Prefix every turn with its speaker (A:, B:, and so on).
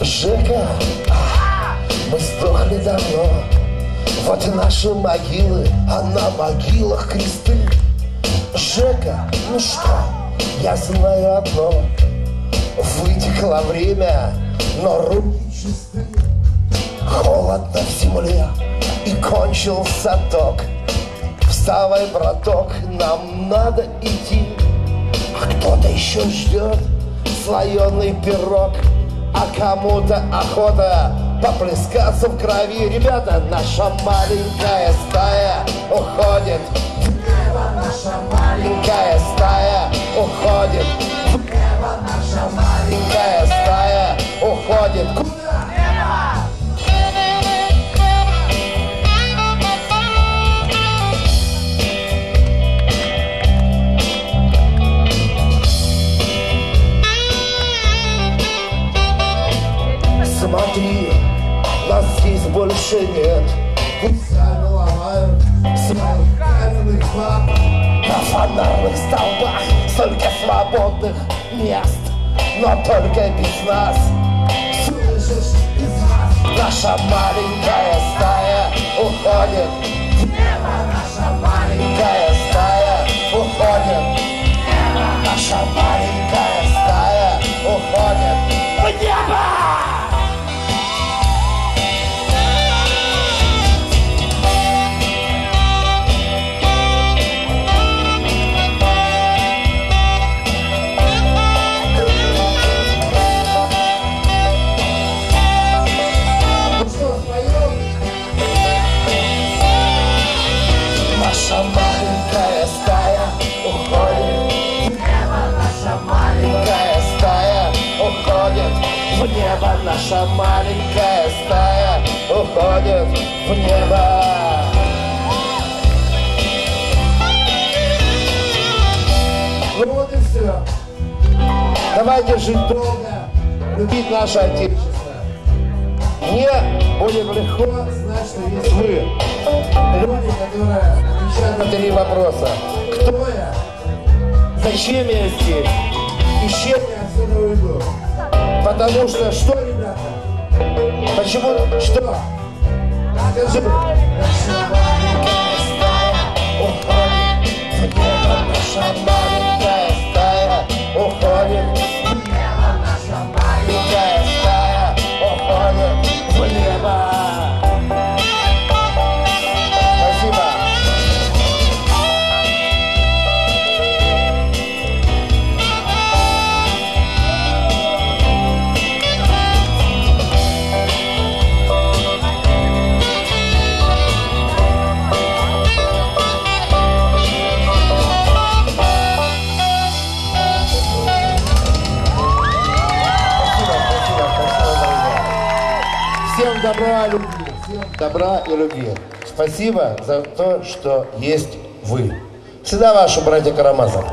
A: Жека, мы сдохли давно. Вот наши могилы, а на могилах кресты. Жека, ну что, я знаю одно. Вытекло время, но руки чисты. Холодно в земле, и кончился ток. Вставай, браток, нам надо идти. А кто-то еще ждет слоеный пирог, а кому-то охота поплескаться в крови. Ребята, наша маленькая стая уходит. Наша маленькая стая уходит. Наша маленькая стая уходит. Смотри, нас здесь больше нет. Пусть сами ломают своих каменных баб. На фонарных столбах столько свободных мест, но только без нас. Слышишь, без нас наша маленькая стая уходит. Небо наша маленькая Наша маленькая стая уходит в небо. Ну вот и все. Давайте жить долго, любить наше Отечество. Мне будет легко знать, что есть вы. Люди, которые отвечают на три вопроса. Кто я? Зачем я здесь? И чем я отсюда уйду? Потому что что, ребята? Почему? Что? Уходит в небо. Наша маленькая стая уходит Всем добра, любви, всем добра и любви. Спасибо за то, что есть вы. Всегда ваши братья Карамазов.